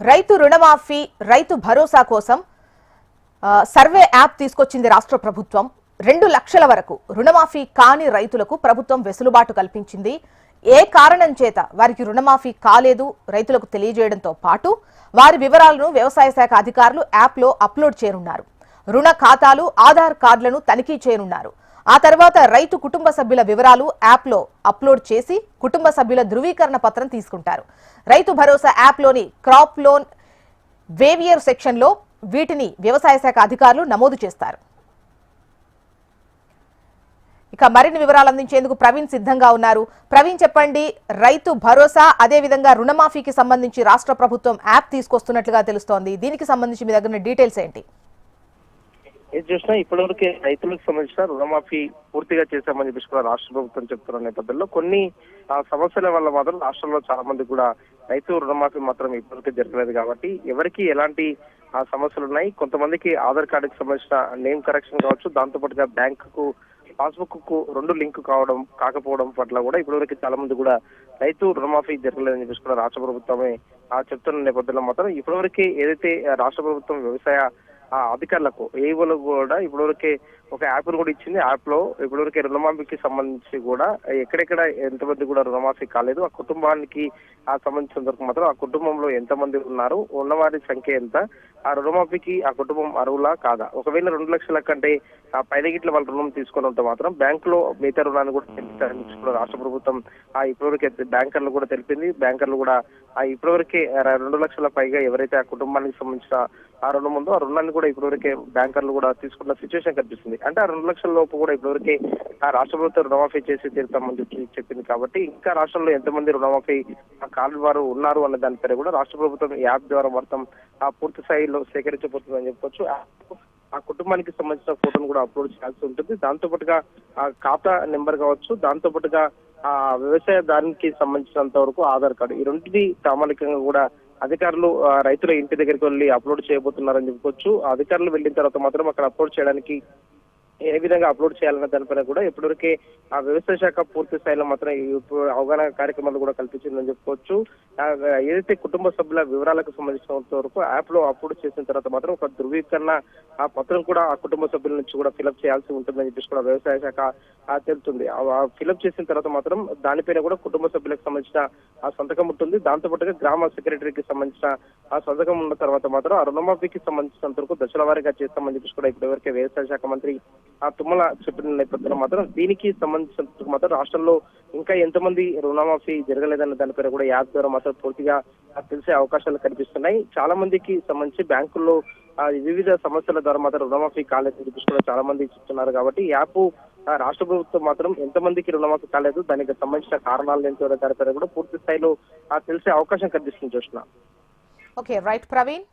రైతు రుణమాఫీ రైతు భరోసా కోసం సర్వే యాప్ తీసుకొచ్చింది రాష్ట్ర ప్రభుత్వం. రెండు లక్షల వరకు రుణమాఫీ కాని రైతులకు ప్రభుత్వం వెసులుబాటు కల్పించింది. ఏ కారణం చేత వారికి రుణమాఫీ కాలేదు రైతులకు తెలియజేయడంతో పాటు వారి వివరాలను వ్యవసాయ శాఖ అధికారులు యాప్లో అప్లోడ్ చేయనున్నారు. రుణ ఖాతాలు ఆధార్ కార్డులను తనిఖీ చేయనున్నారు. ఆ తర్వాత రైతు కుటుంబ సభ్యుల వివరాలు యాప్లో అప్లోడ్ చేసి కుటుంబ సభ్యుల ధృవీకరణ పత్రం తీసుకుంటారు. Rythu Bharosa యాప్లోని crop loan waiver సెక్షన్లో వీటిని వ్యవసాయ శాఖ అధికారులు నమోదు చేస్తారు. ఇక మరిన్ని వివరాలు అందించేందుకు ప్రవీణ్ సిద్ధంగా ఉన్నారు. ప్రవీణ్ చెప్పండి రైతు భరోసా అదేవిధంగా రుణమాఫీకి సంబంధించి రాష్ట్ర ప్రభుత్వం యాప్ తీసుకొస్తున్నట్లుగా తెలుస్తోంది. దీనికి సంబంధించి మీ దగ్గర డీటెయిల్స్ ఏంటి? ఏది చూసినా ఇప్పటివరకు రైతులకు సంబంధించిన రుణమాఫీ పూర్తిగా చేశామని చెప్పేసి కూడా రాష్ట్ర ప్రభుత్వం చెప్తున్న నేపథ్యంలో కొన్ని ఆ, సమస్యల వల్ల మాత్రం రాష్ట్రంలో చాలా మంది కూడా రైతు రుణమాఫీ మాత్రం ఇప్పటివరకు జరగలేదు కాబట్టి ఎవరికి ఎలాంటి ఆ, సమస్యలు ఉన్నాయి? కొంతమందికి ఆధార్ కార్డుకి సంబంధించిన నేమ్ కరెక్షన్ కావచ్చు దాంతో పాటుగా బ్యాంక్కు పాస్బుక్కు రెండు లింక్ కావడం కాకపోవడం పట్ల కూడా ఇప్పటివరకు చాలా మంది కూడా రైతు రుణమాఫీ జరగలేదని చెప్పేసి కూడా రాష్ట్ర ప్రభుత్వమే ఆ, చెప్తున్న నేపథ్యంలో మాత్రం ఇప్పటివరకు ఏదైతే రాష్ట్ర ప్రభుత్వం వ్యవసాయ ఆ అధికారులకు. ఏవోలకు కూడా ఇప్పటివరకే ఒక యాప్ కూడా ఇచ్చింది. యాప్లో ఇప్పటివరకే రుణమాఫీకి సంబంధించి కూడా ఎక్కడెక్కడ ఎంతమంది కూడా రుణమాఫీ కాలేదు. ఆ కుటుంబానికి ఆ సంబంధించిన వరకు మాత్రం ఆ కుటుంబంలో ఎంతమంది ఉన్నారు ఉన్నవారి సంఖ్య ఎంత ఆ రుణమాఫీకి ఆ కుటుంబం అరువులా కాదా? ఒకవేళ రెండు లక్షల కంటే ఆ పైన గిట్ల వాళ్ళు రుణం తీసుకొని ఉంటే మాత్రం బ్యాంక్లో మిగతా రుణాన్ని కూడా తెలుపుతారని కూడా రాష్ట్ర ప్రభుత్వం ఆ ఇప్పటివరకే బ్యాంకర్లు కూడా తెలిపింది. బ్యాంకర్లు కూడా ఆ ఇప్పటివరకే రెండు లక్షల పైగా ఎవరైతే ఆ కుటుంబానికి సంబంధించిన ఆ రుణం ఉందో ఆ రుణాన్ని కూడా ఇప్పటివరకే బ్యాంకర్లు కూడా తీసుకున్న సిచ్యువేషన్ కనిపిస్తుంది. అంటే ఆ రెండు లక్షల లోపు కూడా ఇప్పటివరకే ఆ రాష్ట్ర ప్రభుత్వం రుణమాఫీ చేసి తీరుతామని చెప్పి చెప్పింది కాబట్టి ఇంకా రాష్ట్రంలో ఎంతమంది రుణమాఫీ కార్డు కాలు వారు ఉన్నారు అన్న దానిపై కూడా రాష్ట్ర ప్రభుత్వం ఈ యాప్ ద్వారా మొత్తం ఆ పూర్తి స్థాయిలో సేకరించబోతుందని చెప్పొచ్చు. ఆ కుటుంబానికి సంబంధించిన ఫోటోను కూడా అప్లోడ్ చేయాల్సి ఉంటుంది. దాంతో పాటుగా ఆ ఖాతా నెంబర్ కావచ్చు దాంతో పాటుగా ఆ వ్యవసాయదారునికి సంబంధించినంత వరకు ఆధార్ కార్డు. ఈ రెండింటిది ప్రామాణికంగా కూడా అధికారులు రైతుల ఇంటి దగ్గరికి వెళ్ళి అప్లోడ్ చేయబోతున్నారని చెప్పుకోవచ్చు. అధికారులు వెళ్ళిన తర్వాత మాత్రం అక్కడ అప్లోడ్ చేయడానికి ఏ విధంగా అప్లోడ్ చేయాలన్న దానిపైన కూడా ఇప్పటివరకే ఆ వ్యవసాయ శాఖ పూర్తి స్థాయిలో మాత్రం అవగాహన కార్యక్రమాలు కూడా కల్పించిందని చెప్పుకోవచ్చు. ఏదైతే కుటుంబ సభ్యుల వివరాలకు సంబంధించినంత వరకు యాప్లో అప్లోడ్ చేసిన తర్వాత మాత్రం ఒక ధృవీకరణ ఆ పత్రం కూడా ఆ కుటుంబ సభ్యుల నుంచి కూడా ఫిలప్ చేయాల్సి ఉంటుందని చెప్పేసి కూడా వ్యవసాయ శాఖ ఆ, తెలుపుతుంది ఫిలప్ చేసిన తర్వాత మాత్రం దానిపైన కూడా కుటుంబ సభ్యులకు సంబంధించిన ఆ సంతకం ఉంటుంది. దాంతో పాటుగా గ్రామ సెక్రటరీకి సంబంధించిన ఆ సంతకం ఉన్న తర్వాత మాత్రం ఆ రుణమాఫీకి సంబంధించినంత వరకు దశల వారీగా చేస్తామని చెప్పేసి కూడా ఇప్పటివరకే వ్యవసాయ శాఖ మంత్రి ఆ తుమ్మల చెప్పిన నేపథ్యంలో మాత్రం దీనికి సంబంధించిన మాత్రం రాష్ట్రంలో ఇంకా ఎంతమంది రుణమాఫీ జరగలేదన్న దానిపైన కూడా యాప్ ద్వారా మాత్రం పూర్తిగా తెలిసే అవకాశాలు కనిపిస్తున్నాయి. చాలా మందికి సంబంధించి బ్యాంకుల్లో వివిధ సమస్యల ద్వారా మాత్రం రుణమాఫీ కాలేదని చెప్పేసి చాలా మంది చెప్తున్నారు కాబట్టి యాప్ రాష్ట్ర ప్రభుత్వం మాత్రం ఎంతమందికి రుణమాఫీ కాలేదు దానికి సంబంధించిన కారణాలు ఏంటో దానిపైన కూడా పూర్తి స్థాయిలో తెలిసే అవకాశం కనిపిస్తుంది చూసిన ఓకే రైట్ ప్రవీణ్?